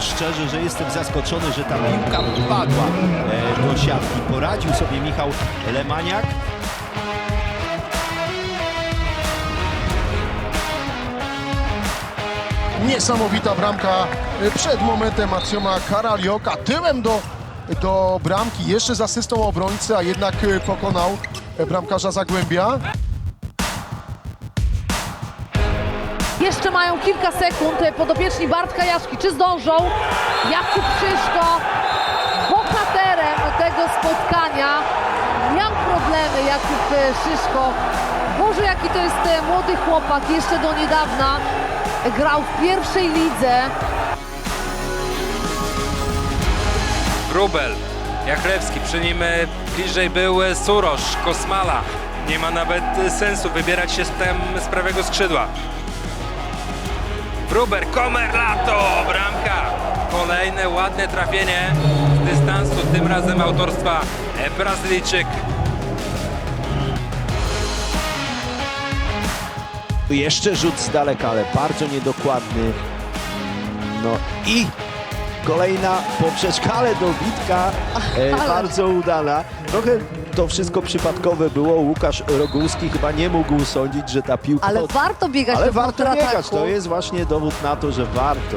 szczerze, że jestem zaskoczony, że ta piłka padła e, do siatki. Poradził sobie Michał Lemaniak. Niesamowita bramka y, przed momentem Macioma Karalioka. Tyłem do, do bramki, jeszcze z asystą obrońcy, a jednak y, pokonał bramkarza Zagłębia. Jeszcze mają kilka sekund e, podopieczni Bartka Jaszki. Czy zdążą? Jakub Szyszko bohaterem tego spotkania. Miał problemy Jakub e, Szyszko. Boże, jaki to jest e, młody chłopak. Jeszcze do niedawna grał w pierwszej lidze. Grubel, Jachlewski, przy nim e, bliżej był e, Surosz, Kosmala. Nie ma nawet e, sensu wybierać się z, tem, z prawego skrzydła. Gruber, Komer, Lato, bramka. Kolejne ładne trafienie z dystansu, tym razem autorstwa e, Brazylijczyk. Jeszcze rzut z daleka, ale bardzo niedokładny. No i kolejna poprzeczka, ale dobitka e, bardzo udana. Trochę to wszystko przypadkowe było. Łukasz Rogulski chyba nie mógł sądzić, że ta piłka... Ale warto biegać Ale do warto biegać, to jest właśnie dowód na to, że warto